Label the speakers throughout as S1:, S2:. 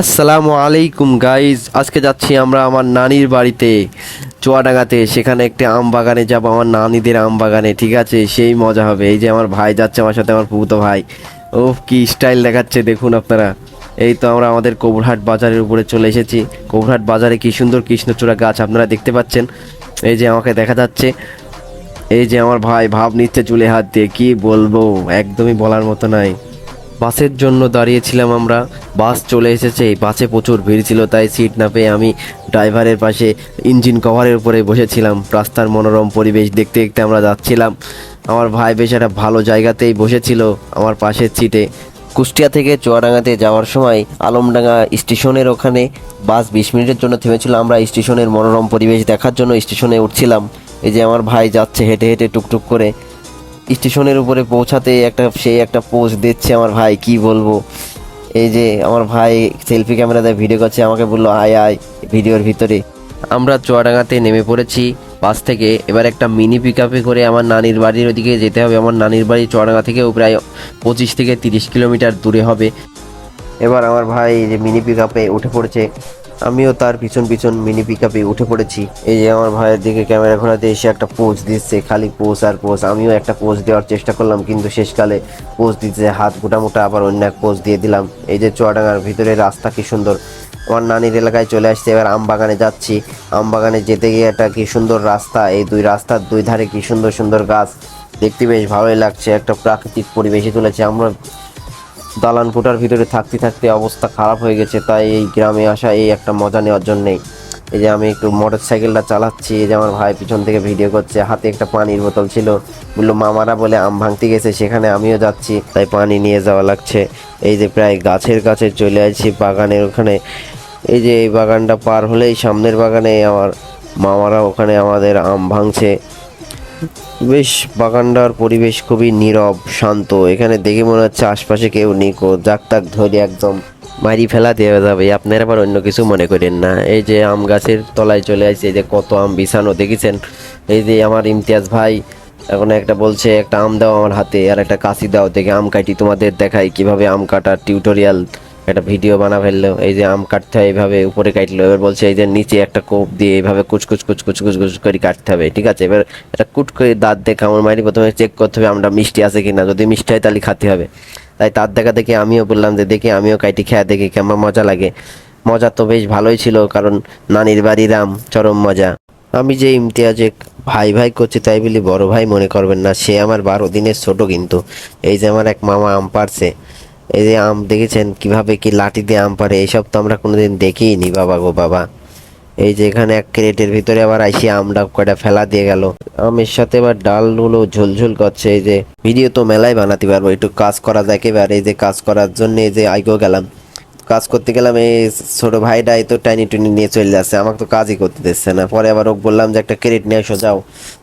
S1: আসসালামু আলাইকুম গাইজ আজকে যাচ্ছি আমরা আমার নানির বাড়িতে, চুয়াডাঙ্গাতে। সেখানে একটি আম বাগানে যাব, আমার নানিদের আম বাগানে, ঠিক আছে? সেই মজা হবে। এই যে আমার ভাই যাচ্ছে আমার সাথে, আমার পুতো ভাই। ও কি স্টাইল দেখাচ্ছে, দেখুন আপনারা। এই তো আমরা আমাদের কবুরহাট বাজারের উপরে চলে এসেছি। কবুরহাট বাজারে কি সুন্দর কৃষ্ণচূড়া গাছ আপনারা দেখতে পাচ্ছেন। এই যে আমাকে দেখা যাচ্ছে। এই যে আমার ভাই ভাব নিচ্ছে চুলে হাত দিয়ে, কি বলব? একদমই বলার মতো নাই। বাসের জন্য দাঁড়িয়েছিলাম আমরা। বাস চলে এসেছে বাসে প্রচুর ভিড় ছিল, তাই সিট না পেয়ে আমি ড্রাইভারের পাশে ইঞ্জিন কভারের উপরে বসেছিলাম। রাস্তার মনোরম পরিবেশ দেখতে দেখতে আমরা যাচ্ছিলাম। আমার ভাই বেশ একটা ভালো জায়গাতেই বসেছিল আমার পাশের সিটে। কুষ্টিয়া থেকে চুয়াডাঙ্গাতে যাওয়ার সময় আলমডাঙ্গা স্টেশনের ওখানে বাস বিশ মিনিটের জন্য থেমেছিল। আমরা স্টেশনের মনোরম পরিবেশ দেখার জন্য স্টেশনে উঠছিলাম। এই যে আমার ভাই যাচ্ছে হেঁটে হেঁটে টুকটুক করে। স্টেশনের উপরে পৌঁছাতে একটা সেই একটা পোজ দিচ্ছে আমার ভাই, কি বলব? এই যে আমার ভাই সেলফি ক্যামেরা দিয়ে ভিডিও করছে, আমাকে বলল, আয় আয় ভিডিওর ভিতরে। আমরা চুয়াডাঙ্গাতে নেমে পড়েছি, বাস থেকে। এবার একটা মিনি পিক আপে করে আমার নানির বাড়ির ওদিকে যেতে হবে। আমার নানির বাড়ি চুয়াডাঙ্গা থেকেও প্রায় পঁচিশ থেকে তিরিশ কিলোমিটার দূরে হবে। এবার আমার ভাই যে মিনি পিক আপে উঠে পড়েছে। আমিও তার পিছন পিছন মিনি পিক আপে উঠে পড়েছি। এই যে আমার ভাইয়ের দিকে ক্যামেরা ঘোরাতে এসে একটা পোজ দিচ্ছে, খালি পোজ আর পোজ আমিও একটা পোজ দেওয়ার চেষ্টা করলাম, কিন্তু শেষকালে পোজ দিতে হাত গোটা মোটা আবার অন্য এক পোজ দিয়ে দিলাম। এই যে চুয়াডাঙ্গার ভিতরে রাস্তা কি সুন্দর। আমার নানির এলাকায় চলে আসছে, এবার আম বাগানে যাচ্ছি। আম বাগানে যেতে গিয়ে একটা কি সুন্দর রাস্তা, এই দুই রাস্তার দুই ধারে কি সুন্দর সুন্দর গাছ। দেখতে বেশ ভালোই লাগছে, একটা প্রাকৃতিক পরিবেশে তুলেছে। আমরা দালান কোটার ভিতরে থাকতে থাকতে অবস্থা খারাপ হয়ে গেছে, তাই এই গ্রামে আসা এই একটা মজা নেওয়ার জন্যেই। এই যে আমি একটু মোটর সাইকেলটা চালাচ্ছি, এই যে আমার ভাই পিছন থেকে ভিডিও করছে, হাতে একটা পানির বোতল ছিল। বলল, মামারা বলে আম ভাঙতে গেছে, সেখানে আমিও যাচ্ছি। তাই পানি নিয়ে যাওয়া লাগছে। এই যে প্রায় গাছের কাছে চলে আসছি বাগানের ওখানে। এই যে এই বাগানটা পার হলেই সামনের বাগানে আমার মামারা ওখানে আমাদের আম ভাঙছে। বেশ বাগানটার পরিবেশ খুবই নীরব, শান্ত। এখানে দেখে মনে হচ্ছে আশপাশে কেউ নেই কো। জাক তাক ধরে একদম মারি ফেলা দেওয়া যাবে। আপনারা আবার অন্য কিছু মনে করেন না। এই যে আম গাছের তলায় চলে আসছে, এই যে কত আম বিছানো, দেখেছেন? এই যে আমার ইমতিয়াজ ভাই, এখন একটা বলছে, একটা আম দাও আমার হাতে, আর একটা কাশি দাও, দেখে আম কাটি তোমাদের দেখাই কীভাবে আম কাটার টিউটোরিয়াল একটা ভিডিও বানা ফেলল এই যে আম কাটতে হয় এইভাবে উপরে কাটলো, এবার বলছে এই যে নিচে একটা কোপ দিয়ে এইভাবে কুচকুচ কুচকুচ কুচকুচ করে কাটতে হবে, ঠিক আছে? এবার এটা কুট করে দাঁত দেখে আমার মায়ের প্রথমে চেক করতে হবে আমটা মিষ্টি আছে কিনা, যদি মিষ্টি হয় তাহলে খাতে হবে। তাই তার দেখা দেখে আমিও বললাম যে দেখি আমিও কাইটি খেয়া দেখি কেমন মজা লাগে। মজা তো বেশ ভালোই ছিল, কারণ নানির বাড়ির আম চরম মজা। আমি যে ইমতিয়াজে ভাই ভাই করছি তাই বলি বড় ভাই মনে করবেন না, সে আমার বারো দিনের ছোট কিন্তু। এই যে আমার এক মামা আম পারছে এই যে আম দেখেছেন? কীভাবে কি লাঠি দিয়ে আম পারে এইসব তো আমরা কোনোদিন দেখিনি, বাবা গো বাবা। এই যে এখানে এক ক্রেটের ভিতরে আবার আইসি আমটা কয়টা ফেলা দিয়ে গেল। আমের সাথে এবার ডালগুলো ঝোলঝোল করছে। এই যে ভিডিও তো মেলায় বানাতে পারব। একটু কাজ করা যায় এবার এই যে কাজ করার জন্য এই যে আইগো গেলাম। কাজ করতে গেলাম এই ছোট ভাইটা তো টাইনি টুনি নিয়ে চলে যাচ্ছে। আমাকে তো কাজই করতে দিচ্ছে না। পরে আবার ওকে বললাম যে একটা ক্রেট নিয়ে এসো, যাও।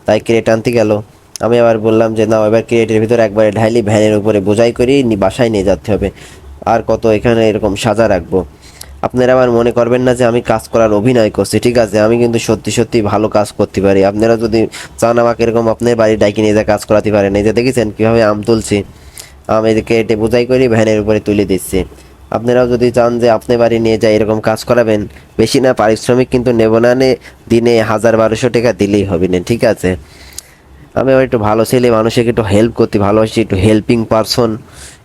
S1: তাই ক্রেট আনতে গেল। আমি আবার বললাম যে না এবার ক্রেটের ভিতরে একবারে ঢাইলি ভ্যানের উপরে বোঝাই করি বাসায় নিয়ে যেতে হবে। আর কত এখানে এরকম সাজা রাখব? আপনারা আবার মনে করবেন না যে, আমি কাজ করার অভিনয় করছি। ঠিক আছে, আমি কিন্তু সত্যি সত্যি ভালো কাজ করতে পারি। আপনারা যদি চান আমাকে এরকম আপনার বাড়ির ডাইকে নিয়ে যা কাজ করাতে পারেন। এই যে দেখেছেন কীভাবে আম তুলছি? আম এদিকে কেটে বোঝাই করি, ভ্যানের উপরে তুলে দিচ্ছি। আপনারাও যদি চান যে আপনি বাড়ি নিয়ে যাই, এরকম কাজ করাবেন, বেশি না, পারিশ্রমিক কিন্তু নেব নে, দিনে হাজার বারোশো টাকা দিলেই হবে না, ঠিক আছে? আমি আবার একটু ভালো ছেলে, মানুষকে একটু হেল্প করতে ভালোবাসি, একটু হেল্পিং পারসন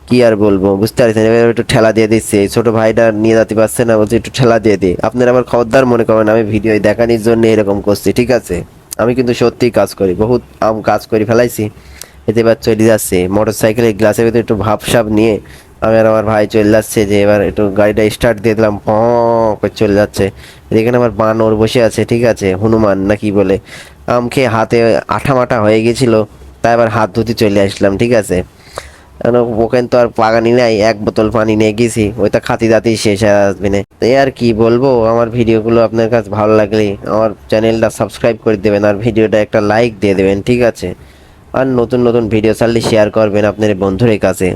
S1: কি আর বলব? বুঝতে পারছেন? এবার একটু ঠেলা দিয়ে দিচ্ছে। এই ছোট ভাইটা নিয়ে যেতে পারছে না, বলছে একটু ঠেলা দিয়ে দিই আপনারা আমার খবরদার মনে করেন, আমি ভিডিও দেখানোর জন্য এরকম করছি, ঠিক আছে? আমি কিন্তু সত্যিই কাজ করি, বহুত আম কাজ করে ফেলাইছি। এতে এবার চলে যাচ্ছে। মোটর সাইকেলের গ্লাসের ভিতরে একটু ভাবসাব নিয়ে আমি আর আমার ভাই চলে যাচ্ছে যে এবার একটু গাড়িটা স্টার্ট দিয়ে দিলাম, প, করে চলে যাচ্ছে। এখানে আমার বানর বসে আছে, ঠিক আছে? হনুমান, না কি বলে? আম খেয়ে হাতে আঠা মাঠা হয়ে গেছিল, তাই আবার হাত ধুতে চলে আসলাম, ঠিক আছে? কেন ওখানে তো আর পাগানি নাই, এক বোতল পানি নিয়ে গেছি ওইটা খাতি দাতি শেষ হয়ে আসবে না। এই আর কি বলব, আমার ভিডিওগুলো আপনার কাছে ভালো লাগলে আমার চ্যানেলটা সাবস্ক্রাইব করে দেবেন আর ভিডিওটা একটা লাইক দিয়ে দেবেন, ঠিক আছে? আর নতুন নতুন ভিডিও ছাড়লে শেয়ার করবেন আপনার বন্ধুদের কাছে।